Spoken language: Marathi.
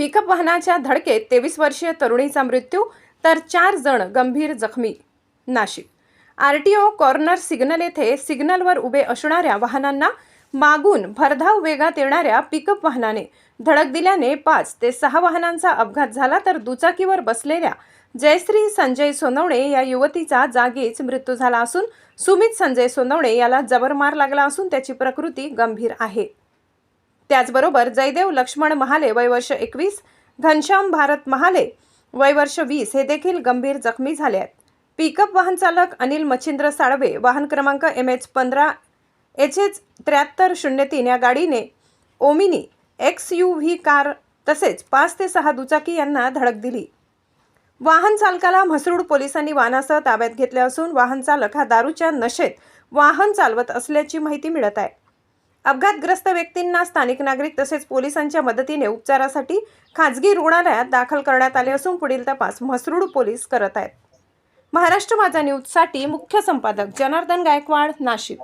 पिकअप वाहनाच्या धडकेत तेवीस वर्षीय तरुणीचा मृत्यू तर चार जण गंभीर जखमी. Nashik. R T O corner signal येथे सिग्नलवर उभे असणाऱ्या वाहनांना मागून भरधाव वेगात येणाऱ्या पिकअप वाहनाने धडक दिल्याने पाच ते सहा वाहनांचा अपघात झाला तर दुचाकीवर बसलेल्या जयश्री संजय सोनवणे या युवतीचा जागीच मृत्यू झाला असून सुमित संजय सोनवणे याला जबर मार लागला असून त्याची प्रकृती गंभीर आहे. त्याचबरोबर जयदेव लक्ष्मण महाले वयवर्ष एकवीस घनश्याम भारत महाले वयवर्ष वीस हे देखील गंभीर जखमी झाले आहेत. पिकअप वाहन चालक अनिल मच्छिंद्र साळवे वाहन क्रमांक एम एच पंधरा एच एच त्र्याहत्तर शून्य तीन या गाडीने Omni X U V car तसेच पाच ते सहा दुचाकी यांना धडक दिली. वाहन चालकाला म्हसरूड पोलिसांनी वाहनासह ताब्यात घेतले असून वाहन चालक हा दारूच्या नशेत वाहन चालवत असल्याची माहिती मिळत आहे. अपघातग्रस्त व्यक्तींना स्थानिक नागरिक तसेच पोलिसांच्या मदतीने उपचारासाठी खाजगी रुग्णालयात दाखल करण्यात आले असून पुढील तपास म्हसरूड पोलीस करत आहेत. महाराष्ट्र माझा न्यूजसाठी मुख्य संपादक जनार्दन गायकवाड नाशिक.